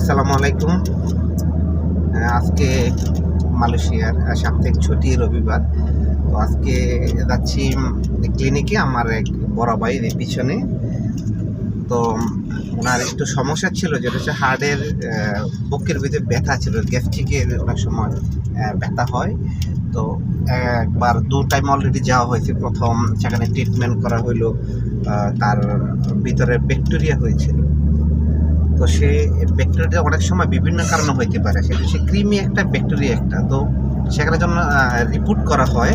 আসসালামু আলাইকুম। আজকে মালয়েশিয়ার সাপ্তাহিক ছুটি রবিবার। তো আজকে যাচ্ছি ক্লিনিকে আমার এক বড় এই পিছনে। তো ওনার একটু সমস্যা ছিল, যেটা হচ্ছে হার্টের বুকের ভিতরে ব্যথা ছিল, গ্যাস্ট্রিকের অনেক সময় ব্যথা হয়। তো একবার দু টাইম অলরেডি যাওয়া হয়েছে। প্রথম সেখানে ট্রিটমেন্ট করা হইল তার ভিতরে ব্যাকটেরিয়া হয়েছিল। তো সে ব্যাকটেরিয়া অনেক সময় বিভিন্ন কারণে হইতে পারে। সেটা সে ক্রিমি একটা ব্যাকটেরিয়া একটা। তো সেখানে যখন রিপোর্ট করা হয়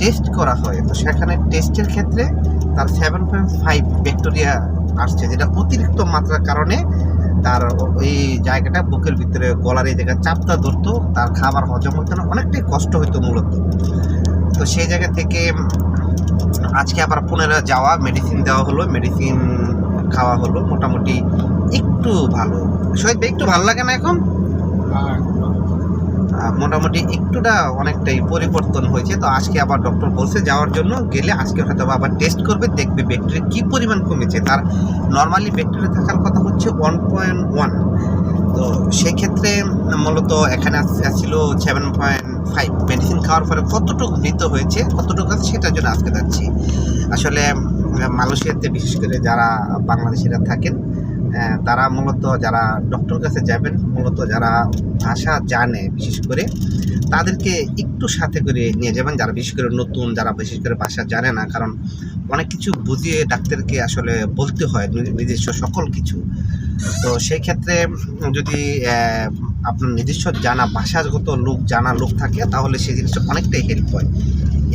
টেস্ট করা হয়, তো সেখানে টেস্টের ক্ষেত্রে তার সেভেন পয়েন্ট ফাইভ ব্যাকটেরিয়া আসছে, যেটা অতিরিক্ত মাত্রার কারণে তার ওই জায়গাটা বুকের ভিতরে, গলার এই জায়গায় চাপটা ধরতো, তার খাবার হজম হতো না অনেকটাই কষ্ট হতো মূলত। তো সেই জায়গা থেকে আজকে আবার পুনরায় যাওয়া মেডিসিন দেওয়া হলো মেডিসিন খাওয়া হলো, মোটামুটি একটু ভালো। শহীদ ভাই একটু ভালো লাগে না এখন? মোটামুটি একটুটা অনেকটাই পরিবর্তন হয়েছে। তো আজকে আবার ডক্টর বলছে যাওয়ার জন্য গেলে আজকে হয়তো আবার টেস্ট করবে দেখবে ব্যাকটেরিয়া কী পরিমাণ কমেছে। তার নর্মালি ব্যাকটেরিয়া থাকার কথা হচ্ছে ওয়ান পয়েন্ট ওয়ান তো সেক্ষেত্রে মূলত এখানে ছিল সেভেন পয়েন্ট ফাইভ মেডিসিন খাওয়ার পরে কতটুকু মৃত হয়েছে কতটুকু আছে সেটার জন্য আজকে যাচ্ছি। আসলে মালয়েশিয়াতে বিশেষ করে যারা বাংলাদেশিরা থাকেন তারা মূলত যারা ডক্টর কাছে যাবেন, মূলত যারা ভাষা জানে, বিশেষ করে তাদেরকে একটু সাথে করে নিয়ে যাবেন, যারা বিশেষ করে নতুন, যারা বিশেষ করে ভাষা জানে না। কারণ অনেক কিছু বুঝিয়ে ডাক্তারকে আসলে বলতে হয় নিজস্ব সকল কিছু। তো সেই ক্ষেত্রে যদি আপনার নিজস্ব জানা, ভাষাগত লোক, জানা লোক থাকে, তাহলে সেই জিনিসটা অনেকটাই হেল্প হয়।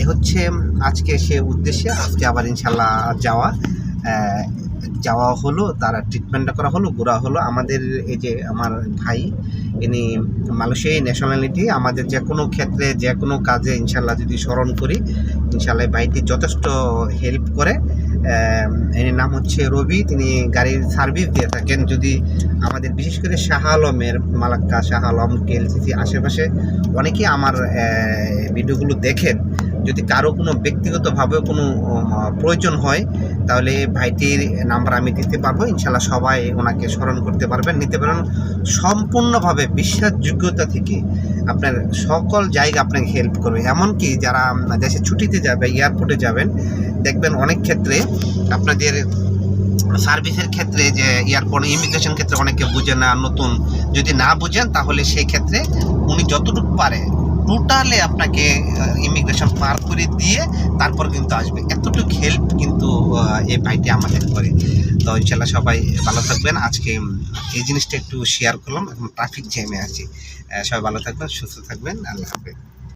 এ হচ্ছে আজকে সে উদ্দেশ্যে, আজকে আবার ইনশাল্লাহ যাওয়া যাওয়া হলো, তারা ট্রিটমেন্টটা করা হলো, ঘোরা হলো। আমাদের এই যে আমার ভাই, ইনি মালয়েশিয়াই ন্যাশনালিটি আমাদের যে কোনো ক্ষেত্রে, যে কোনো কাজে ইনশাল্লাহ যদি স্মরণ করি, ইনশাল্লাহ ভাইটি যথেষ্ট হেল্প করে। এর নাম হচ্ছে রবি, তিনি গাড়ির সার্ভিস দিয়ে থাকেন। যদি আমাদের বিশেষ করে শাহ আলমের, মালাক্কা, শাহ আলম কেএলসিসি আশেপাশে অনেকেই আমার ভিডিওগুলো দেখেন যদি কারও কোনো ব্যক্তিগতভাবে কোনো প্রয়োজন হয়, তাহলে ভাইটির নাম্বার আমি দিতে পারব। ইনশাল্লাহ সবাই ওনাকে স্মরণ করতে পারবেন, নিতে পারেন সম্পূর্ণভাবে বিশ্বাসযোগ্যতা থেকে আপনার সকল জায়গা আপনাকে হেল্প করবে। এমনকি যারা দেশে ছুটিতে যাবে এয়ারপোর্টে যাবেন, দেখবেন অনেক ক্ষেত্রে আপনাদের সার্ভিসের ক্ষেত্রে যে এয়ারপোর্ট ইমিগ্রেশন ক্ষেত্রে অনেকে বুঝে না, নতুন যদি না বুঝেন, তাহলে সেই ক্ষেত্রে উনি যতটুকু পারে টোটালে আপনাকে ইমিগ্রেশন পার করে দিয়ে তারপর কিন্তু আসবে। এতটুকু হেল্প কিন্তু এই ভাইটি আমাদের করে। তো ইনশাল্লাহ সবাই ভালো থাকবেন। আজকে এই জিনিসটা একটু শেয়ার করলাম। এখন ট্রাফিক জ্যামে আছি। সবাই ভালো থাকবেন, সুস্থ থাকবেন। আল্লাহ হাফেজ।